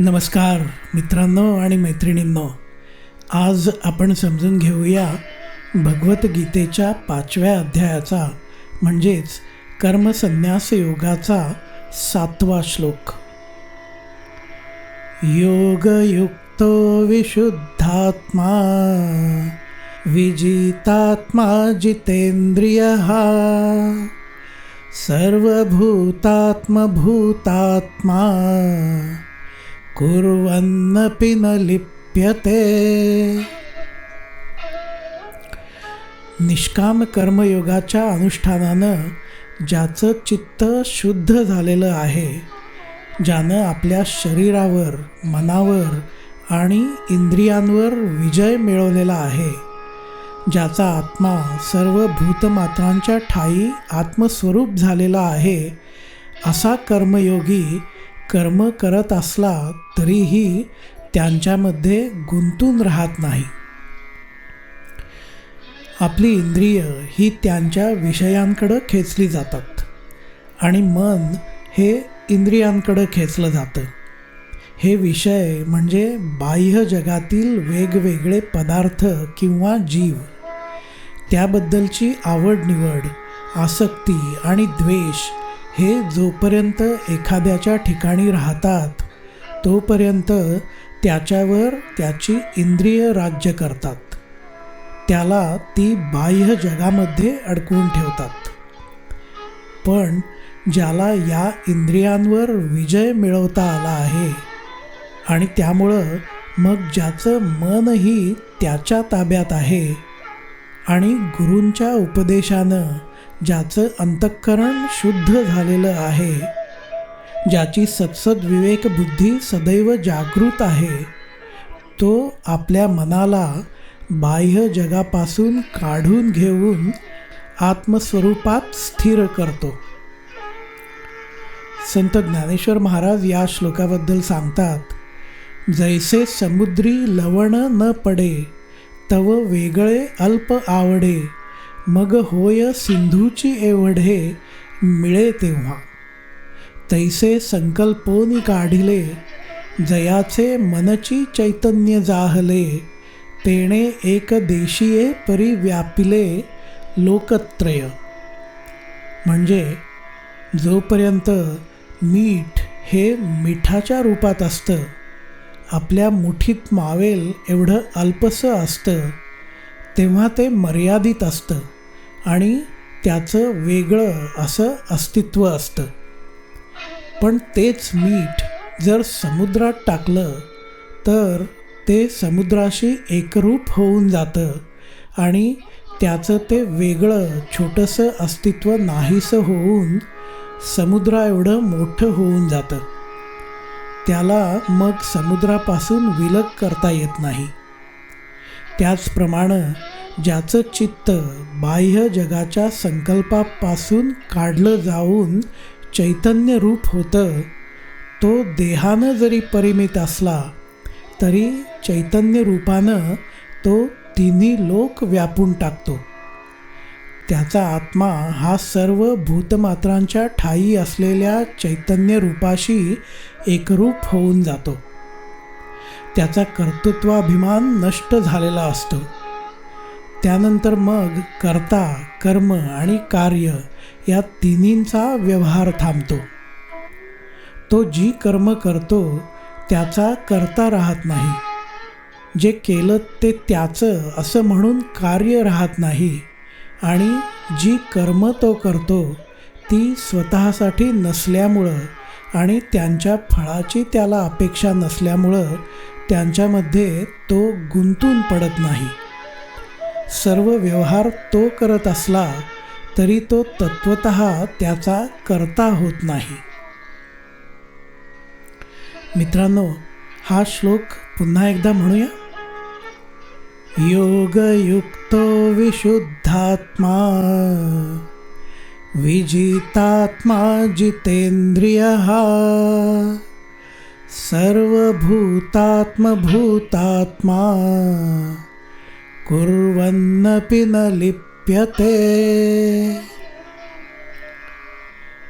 नमस्कार मित्रांनो आणि मैत्रिणींनो आज आपण समजून घेऊया भगवद्गीतेच्या पाचव्या अध्यायाचा म्हणजेच कर्मसन्यास योगाचा सातवा श्लोक. योगयुक्तो विशुद्धात्मा विजितात्मा जितेंद्रिय सर्वभूतात्मभूतात्मा कुर्वन्नपि न लिप्यते निष्काम कर्मयोगाच्या अनुष्ठानानं ज्याचं चित्त शुद्ध झालेलं आहे ज्यानं आपल्या शरीरावर मनावर आणि इंद्रियांवर विजय मिळवलेला आहे ज्याचा आत्मा सर्व भूतमात्रांच्या ठाई आत्मस्वरूप झालेला आहे असा कर्मयोगी कर्म करत असला तरीही त्यांच्यामध्ये गुंतून राहत नाही. आपली इंद्रिय ही त्यांच्या विषयांकडं खेचली जातात आणि मन हे इंद्रियांकडं खेचलं जातं. हे विषय म्हणजे बाह्य जगातील वेगवेगळे पदार्थ किंवा जीव. त्याबद्दलची आवड निवड आसक्ती आणि द्वेष हे जोपर्यंत एखाद्याच्या ठिकाणी राहतात तोपर्यंत त्याच्यावर त्याची इंद्रिय राज्य करतात. त्याला ती बाह्य जगामध्ये अडकवून ठेवतात. पण ज्याला या इंद्रियांवर विजय मिळवता आला आहे आणि त्यामुळं मग ज्याचं मनही त्याच्या ताब्यात आहे आणि गुरूंच्या उपदेशानं ज्याचं अंतःकरण शुद्ध झालेलं आहे ज्याची सत्सद विवेक बुद्धी सदैव जागृत आहे तो आपल्या मनाला बाह्य जगापासून काढून घेऊन आत्मस्वरूपात स्थिर करतो. संत ज्ञानेश्वर महाराज या श्लोकाबद्दल सांगतात जैसे समुद्री लवण न पडे तव वेगळे अल्प आवडे मग होय सिंधूची एवढे मिळे तेव्हा. तैसे संकल्पोनी काढिले जयाचे मनची चैतन्य जाहले तेणे एक देशीये परी व्यापिले लोकत्रय. म्हणजे जोपर्यंत मीठ हे मिठाच्या रूपात असतं आपल्या मुठीत मावेल एवढं अल्पसं असतं तेव्हा ते मर्यादित असतं. आणि त्याचं वेगळं असं अस्तित्व असतं. पण तेच मीठ जर समुद्रात टाकलं तर ते समुद्राशी एकरूप होऊन जातं आणि त्याचं ते वेगळं छोटंसं अस्तित्व नाहीसं होऊन समुद्रा एवढं मोठं होऊन जातं. त्याला मग समुद्रापासून विलग करता येत नाही. त्याचप्रमाणे ज्याचं चित्त बाह्य जगाच्या संकल्पापासून काढलं जाऊन चैतन्य रूप होतं तो देहानं जरी परिमित असला तरी चैतन्य रूपानं तो तिन्ही लोक व्यापून टाकतो. त्याचा आत्मा हा सर्व भूतमात्रांच्या ठाई असलेल्या चैतन्य रूपाशी एकरूप होऊन जातो. त्याचा कर्तृत्वाभिमान नष्ट झालेला असतो. त्यानंतर मग कर्ता कर्म आणि कार्य या तिन्हींचा व्यवहार थांबतो. तो जी कर्म करतो त्याचा करता राहत नाही. जे केलं ते त्याचं असं म्हणून कार्य राहत नाही आणि जी कर्म तो करतो ती स्वतःसाठी नसल्यामुळं आणि त्यांच्या फळाची त्याला अपेक्षा नसल्यामुळं त्यांच्यामध्ये तो गुंतून पडत नाही. सर्व व्यवहार तो करत असला तरी तो तत्वत त्याचा करता होत नाही. मित्रांनो हा श्लोक पुन्हा एकदा म्हणूया. योगयुक्तो विशुद्धात्मा विजितात्मा जितेंद्रिय। सर्वभूतात्मभूतात्मा कुर्वन्नपि न लिप्यते.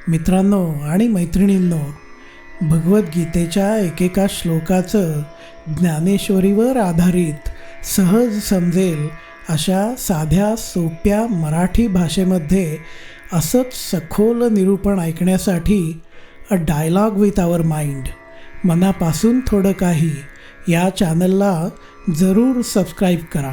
मित्रांनो आणि मैत्रिणींनो भगवद्गीतेच्या एकेका श्लोकाचं ज्ञानेश्वरीवर आधारित सहज समजेल अशा साध्या सोप्या मराठी भाषेमध्ये असंच सखोल निरूपण ऐकण्यासाठी a dialogue with our mind मनापासून थोडं काही या चॅनलला जरूर सबस्क्राईब करा.